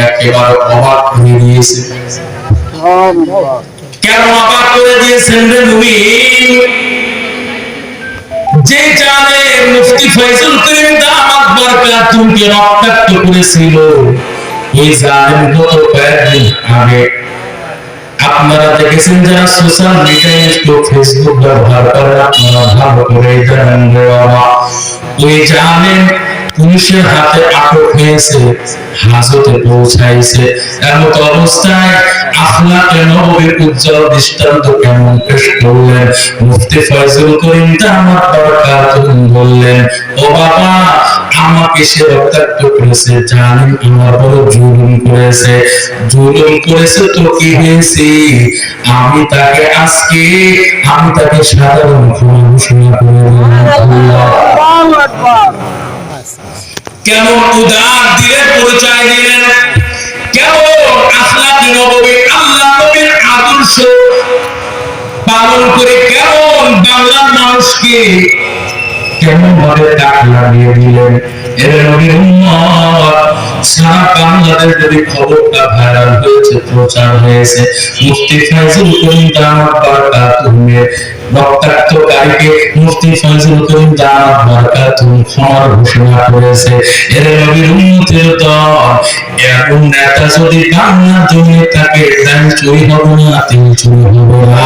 একেবারে অবাক করে দিয়েছে কেন অবাক করে দিয়েছেন রে মুমিন যে জানে মুফতি ফয়জুল করিম দামাত বরকাতুহকে রক্তাক্ত করেছিল এই জালেম গত কয়েকদিন আগে আপনারা দেখেছেন যারা সোশ্যাল মিডিয়ায় একটু ফেসবুক ব্যবহার করেন আপনারা ভালো করে জানেন রে বাবা ওই জানেন পুলিশের হাতে আটক হয়েছে, হাজতে পৌঁছাইছে। এমন অবস্থায় আখলাকে নবীর উজ্জ্বল দৃষ্টান্ত কেমন পেশ করলেন? মুফতি ফয়জুল করিম দামাত বরকাতুহু বললেন, ও বাবা, আমাকে সে রক্তাক্ত করেছে, জানেন আমার বড় জুলুম করেছে। জুলুম করেছে তো কি হয়েছে? আমি তাকে আজকে, আমি তাকে সাধারণ ক্ষমা ঘোষণা করে দিলাম কেমন উদার দিলের পরিচয় দিলেন? কেমন আখলাক নবী আল্লাহ নবীর আদর্শ পালন করে কেমন বাংলার মানুষকে কেমন ভাবে ডাক লাগিয়ে দিলেন? এর নবীর উম্মত সারা বাংলাদেশ যদি খবরটা ভাইরাল হয়েছে, প্রচার হয়েছে, মুফতি ফাইজুল করিম দামাত বারাকাতুহু রক্তাক্তকারীকে মুফতি ফাইজুল করিম দামাত বারাকাতুহু ক্ষমার ঘোষণা করেছে। এর নবীর উম্মতের দল এমন নেতা যদি বাংলা দুনিয়া থাকে তাই চুরি হবে না, তিনি চুরি হবে না।